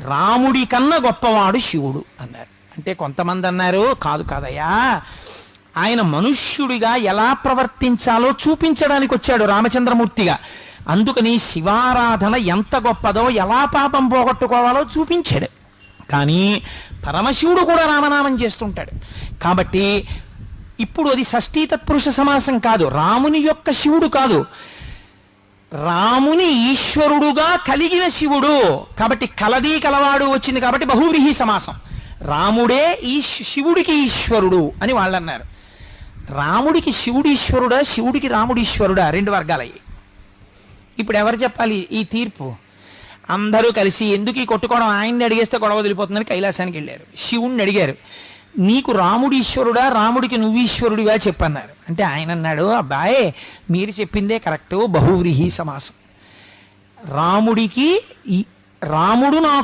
రాముడి కన్నా గొప్పవాడు శివుడు అన్నారు. అంటే కొంతమంది అన్నారు కాదు కాదయ్యా ఆయన మనుష్యుడిగా ఎలా ప్రవర్తించాలో చూపించడానికి వచ్చాడు రామచంద్రమూర్తిగా. అందుకని శివారాధన ఎంత గొప్పదో ఎలా పాపం పోగొట్టుకోవాలో చూపించాడు. కానీ పరమశివుడు కూడా రామనామం చేస్తుంటాడు. కాబట్టి ఇప్పుడు అది షష్ఠీ తత్పురుష సమాసం కాదు రాముని యొక్క శివుడు కాదు. రాముని ఈశ్వరుడుగా కలిగిన శివుడు. కాబట్టి కలది కలవాడు వచ్చింది కాబట్టి బహువ్రీహి సమాసం. రాముడే ఈ శివుడికి ఈశ్వరుడు అని వాళ్ళు అన్నారు రాముడికి శివుడు ఈశ్వరుడా శివుడికి రాముడు ఈశ్వరుడా రెండు వర్గాలయ్యి ఇప్పుడు ఎవరు చెప్పాలి ఈ తీర్పు? అందరూ కలిసి ఎందుకు ఈ కొట్టుకోవడం? ఆయన్ని అడిగేస్తే గొడవ వదిలిపోతుందని కైలాసానికి వెళ్ళారు. శివుణ్ణి అడిగారు. నీకు రాముడీశ్వరుడా రాముడికి నువ్వీశ్వరుడిగా చెప్పన్నారు. అంటే ఆయన అన్నాడు అబ్బాయే మీరు చెప్పిందే కరెక్ట్ బహువ్రీహి సమాసం. రాముడికి రాముడు నాకు